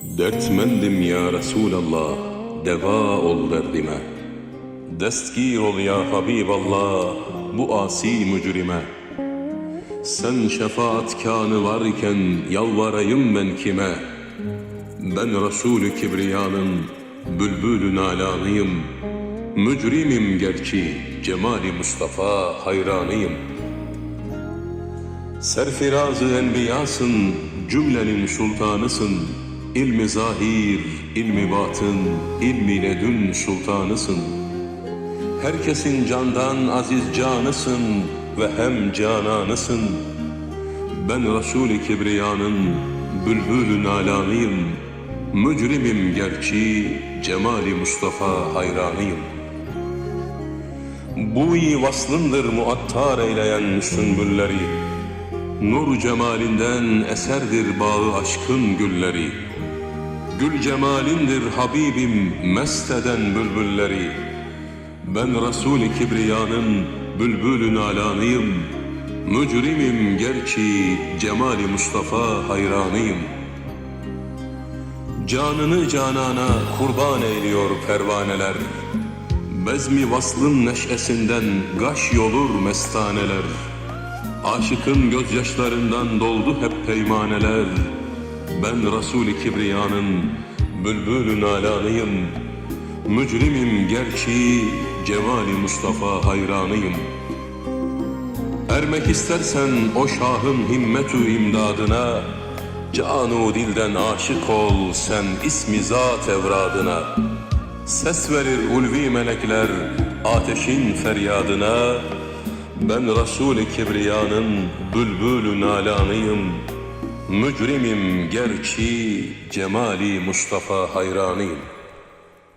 Dertmendim ya Resulallah, deva ol derdime. Destgir ol ya Habiballah, bu asi mücrime. Sen şefaatkanı varken yalvarayım ben kime? Ben Resulü Kibriya'nın bülbülü nalanıyım. Mücrimim gerçi, cemali Mustafa hayranıyım. Serfirazı enbiyasın, cümlenin sultanısın. İlmi zahir, ilmi batın, ilmi ledün sultanısın. Herkesin candan aziz canısın ve hem cananısın. Ben Resul-i Kibriya'nın bülbül nalanıyım. Mücrimim gerçi, cemali Mustafa hayranıyım. Bu iyi vaslındır muattar eyleyen sümbülleri. Nur cemalinden eserdir bağı aşkın gülleri. Gül cemalindir Habibim mest eden bülbülleri. Ben Resul-i Kibriya'nın bülbülü nalanıyım. Mücrimim gerçi cemali Mustafa hayranıyım. Canını canana kurban eyliyor pervaneler. Bezmi vaslın neşesinden gaş yolur mestaneler. Aşıkın gözyaşlarından doldu hep peymaneler. Ben Resul-i Kibriya'nın bülbülü nalanıyım. Mücrimim gerçi cevali Mustafa hayranıyım. Ermek istersen o şahın himmetü imdadına, Canu dilden aşık ol sen ismi zat evradına. Ses verir ulvi melekler ateşin feryadına. Ben Resul-i Kibriya'nın bülbülü nalanıyım. Mücrimim gerçi cemali Mustafa hayranıyım.